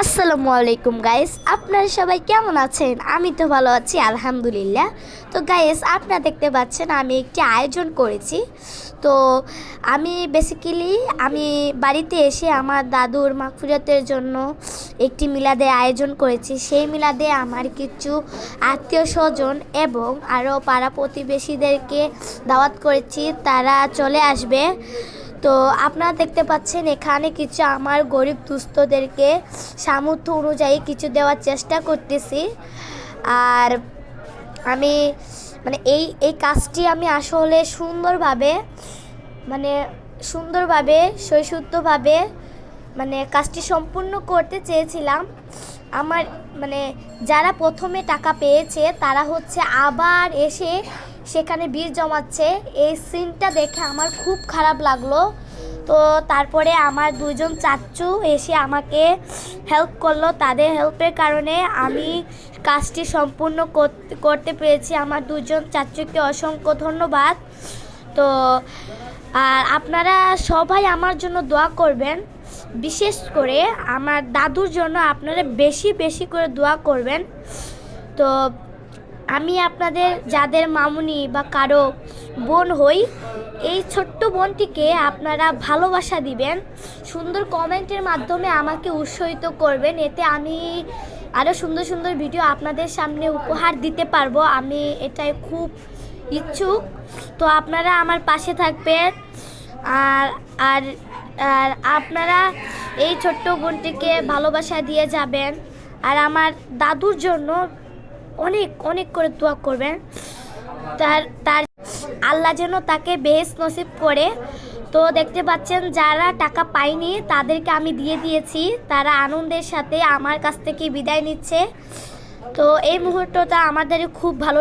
আসসালামু আলাইকুম গাইস আপনারা সবাই কেমন আছেন? আমি তো ভালো আছি, আলহামদুলিল্লাহ। তো গাইস আপনারা দেখতে পাচ্ছেন, আমি একটি আয়োজন করেছি। তো, আমি বেসিক্যালি আমি বাড়িতে এসে আমার দাদুর মাগফিরাতের জন্য একটি মিলাদে আয়োজন করেছি। সেই মিলাদে আমার কিছু আত্মীয় স্বজন এবং আরও পাড়া প্রতিবেশীদেরকে দাওয়াত করেছি। তারা চলে আসবে। তো আপনারা দেখতে পাচ্ছেন, এখানে কিছু আমার গরিব দুস্থদেরকে সামর্থ্য অনুযায়ী কিছু দেওয়ার চেষ্টা করতেছি। আর আমি মানে এই এই কাজটি আমি আসলে সুন্দরভাবে মানে সুন্দরভাবে সৈশুদ্ধভাবে মানে কাজটি সম্পূর্ণ করতে চেয়েছিলাম। আমার মানে যারা প্রথমে টাকা পেয়েছে, তারা হচ্ছে আবার এসে সেখানে বীর জমাচ্ছে। এই সিনটা দেখে আমার খুব খারাপ লাগল। তো তারপরে আমার দুজন চাচ্চু এসে আমাকে হেল্প করল। তাদের হেল্পের কারণে আমি কাজটি সম্পূর্ণ করতে পেরেছি। আমার দুজন চাচ্চুকে অসংখ্য ধন্যবাদ। তো আর আপনারা সবাই আমার জন্য দোয়া করবেন, বিশেষ করে আমার দাদুর জন্য আপনারা বেশি বেশি করে দোয়া করবেন। তো আমি আপনাদের যাদের মামুনি বা কারও বোন হই, এই ছোট্ট বোনটিকে আপনারা ভালোবাসা দিবেন, সুন্দর কমেন্টের মাধ্যমে আমাকে উৎসাহিত করবেন, এতে আমি আরও সুন্দর সুন্দর ভিডিও আপনাদের সামনে উপহার দিতে পারব। আমি এটাই খুব ইচ্ছুক, তো আপনারা আমার পাশে থাকবেন। আর আর আর আপনারা এই ছোট্ট বোনটিকে ভালোবাসা দিয়ে যাবেন। আর আমার দাদুর জন্য অনেক অনেক করে দোয়া করবেন। তার তার আল্লাহ যেন তাকে বেশ নসিব করে। তো দেখতে পাচ্ছেন, যারা টাকা পায়নি, তাদেরকে আমি দিয়ে দিয়েছি। তারা আনন্দের সাথে আমার কাছ থেকে বিদায় নিচ্ছে। তো এই মুহূর্তটা আমাদের খুব ভালো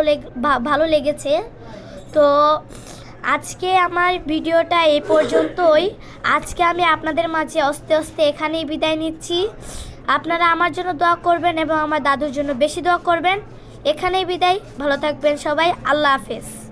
ভালো লেগেছে। তো আজকে আমার ভিডিওটা এই পর্যন্তই। আজকে আমি আপনাদের মাঝে আস্তে আস্তে এখানেই বিদায় নিচ্ছি। আপনারা আমার জন্য দোয়া করবেন এবং আমার দাদুর জন্য বেশি দোয়া করবেন। এখানেই বিদায়। ভালো থাকবেন সবাই। আল্লাহ হাফেজ।